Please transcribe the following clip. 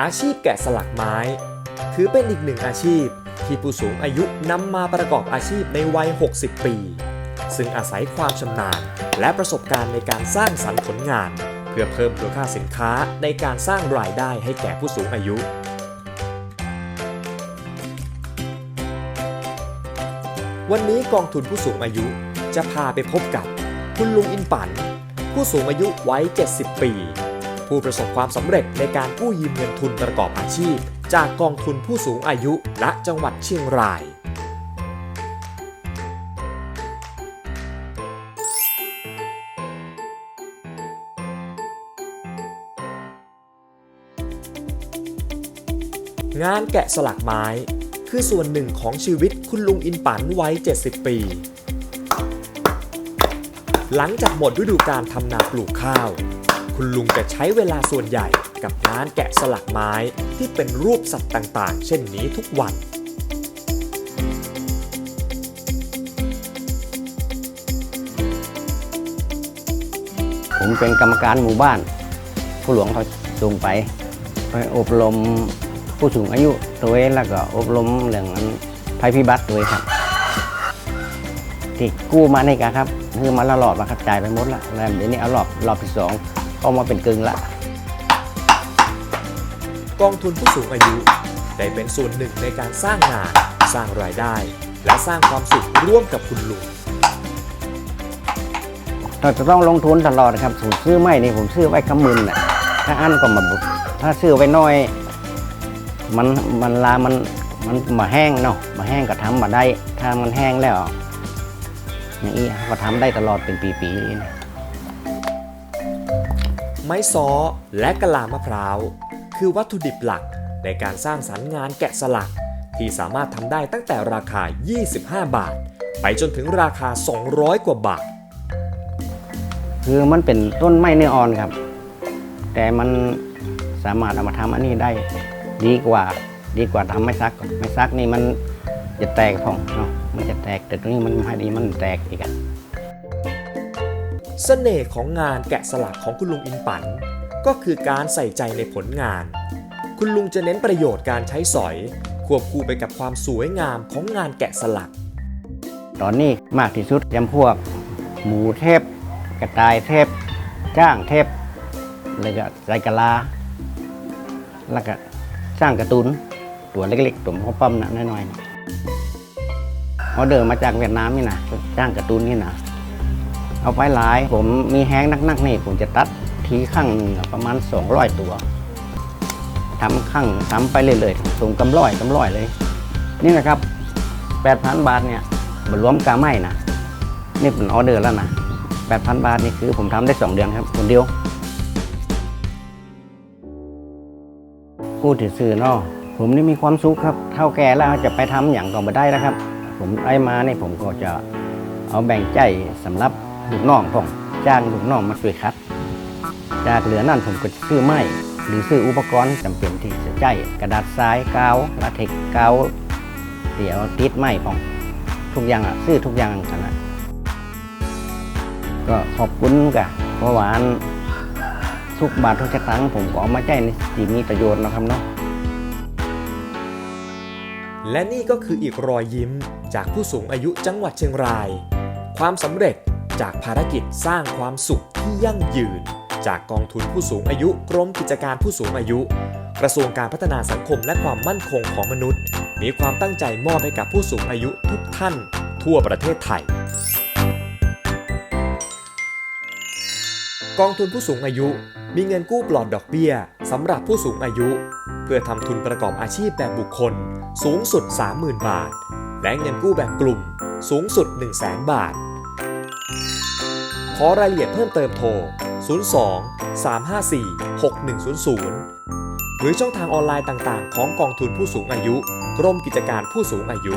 อาชีพแกะสลักไม้ ถือเป็นอีกหนึ่งอาชีพ ที่ผู้สูงอายุนำมาประกอบอาชีพในวัย 60 ปี ซึ่งอาศัยความชำนาญ และประสบการณ์ในการสร้างสรรค์ผลงาน เพื่อเพิ่มมูลค่าสินค้าในการสร้างรายได้ให้แก่ผู้สูงอายุ วันนี้กองทุนผู้สูงอายุจะพาไปพบกับ คุณลุงอินปัน ผู้สูงอายุวัย70 ปี ผู้ประสบความสำเร็จในการกู้ยืมเงินทุนประกอบอาชีพ จากกองทุนผู้สูงอายุณจังหวัดเชียงรายงานแกะสลักไม้ คือส่วนหนึ่งของชีวิตคุณลุงอินปันวัย 70 ปี หลังจากหมดฤดูการทำนาปลูกข้าว คุณลุงจะใช้เวลาส่วนใหญ่กับงานแกะสลักไม้ที่เป็นรูปสัตว์ต่างๆ เช่นนี้ทุกวันผมเป็นกรรมการหมู่บ้าน ผู้หลวงเขาส่งไปไปอบรมผู้สูงอายุตัวเองแล้วก็อบรมเรื่องภัยพิบัติตัวเองครับ ที่กู้มานี่กันครับ คือมาละหลอบมาครับจ่ายไปหมดละแล้วเดี๋ยวนี้เอารอบรอบที่สองเอามาเป็นกึ่งละ กองทุนผู้สูงอายุได้เป็นส่วนหนึ่งในการสร้างงาน สร้างรายได้ และสร้างความสุขร่วมกับคุณลุงเราจะต้องลงทุนตลอดครับผมซื้อไม่นี่ผมซื้อไว้คำมึนน่ะถ้าอันก็มาบุถ้าซื้อไว้น้อย มันมันลามันมันมาแห้งเนาะมาแห้งก็ทำมาได้ ถ้ามันแห้งแล้ว อย่างนี้ก็ทำได้ตลอดเป็นปีๆเลยนะไม้ซ้อและกะลามะพร้าว คือวัตถุดิบหลักในการสร้างสรรค์งานแกะสลัก ที่สามารถทำได้ตั้งแต่ราคา 25 บาท ไปจนถึงราคา 200 กว่าบาท คือมันเป็นต้นไม้เนื้ออ่อนครับ แต่มันสามารถเอามาทำอันนี้ได้ดีกว่าดีกว่าทำไม้ซักไม้ซักนี่มันจะแตกพองเนาะ มันจะแตกแต่ตรงนี้มันไม่ดีมันแตกอีกอะเสน่ห์ของงานแกะสลักของคุณลุงอินปัน ก็คือการใส่ใจในผลงาน คุณลุงจะเน้นประโยชน์การใช้สอย ควบคู่ไปกับความสวยงามของงานแกะสลัก ตอนนี้มากที่สุดยำพวก หมูเทพ กระต่ายเทพ จ้างเทพแล้วก็ใส่กะลา แล้วก็สร้างการะตุนตัวเล็กๆตัวพ่อปั้มนะน้อยๆ เขาเดินมาจากเวียดนามนี่นะจ้างการะตุนนี่นะเอาไปหลาย ผมมีแห้งนักๆนี่ผมจะตัดทีข้างนึงประมาณ 200 ตัวทำข้างทำไปเรื่อยๆส่งกำร้อยกำร้อยเลย นี่นะครับ 8,000 บาทเนี่ยบรวมกาไม่นะนี่เป็นออเดอร์แล้วนะ8,000 บาทนี่คือผมทำได้ 2 เดือนครับคนเดียวพูดถึงสื่อเนอะผมนี่มีความสุขครับ เท่าแก่แล้วจะไปทำอย่างก็ไม่ได้แล้วครับ ผมได้มานี่ผมก็จะเอาแบ่งใจสำหรับลูกน้องผมจ้างลูกน้องมาช่วยคัด จากเหลือนั่นผมก็ซื้อไม้หรือซื้ออุปกรณ์จำเป็นที่จะใช้กระดาษทรายกาวลาเทกกาวเดี๋ยวติดไม้ผมทุกอย่างอะซื้อทุกอย่างขนาดก็ขอบคุณกะเพราะหวานทุกบาททุกสตางค์ผมก็เอามาใช้ในสิ่งมีประโยชน์นะครับเนาะ และนี่ก็คืออีกรอยยิ้มจากผู้สูงอายุจังหวัดเชียงราย ความสำเร็จจากภารกิจสร้างความสุขที่ยั่งยืน จากกองทุนผู้สูงอายุกรมกิจการผู้สูงอายุ กระทรวงการพัฒนาสังคมและความมั่นคงของมนุษย์ มีความตั้งใจมอบให้กับผู้สูงอายุทุกท่าน ทั่วประเทศไทย กองทุนผู้สูงอายุมีเงินกู้ปลอดดอกเบี้ย สำหรับผู้สูงอายุ เพื่อทำทุนประกอบอาชีพแบบบุคคล สูงสุด 30,000 บาท และเงินกู้แบบกลุ่ม สูงสุด 100,000 บาท ขอรายละเอียดเพิ่มเติมโทร 02 354 6100 หรือช่องทางออนไลน์ต่างๆ ของกองทุนผู้สูงอายุ กรมกิจการผู้สูงอายุ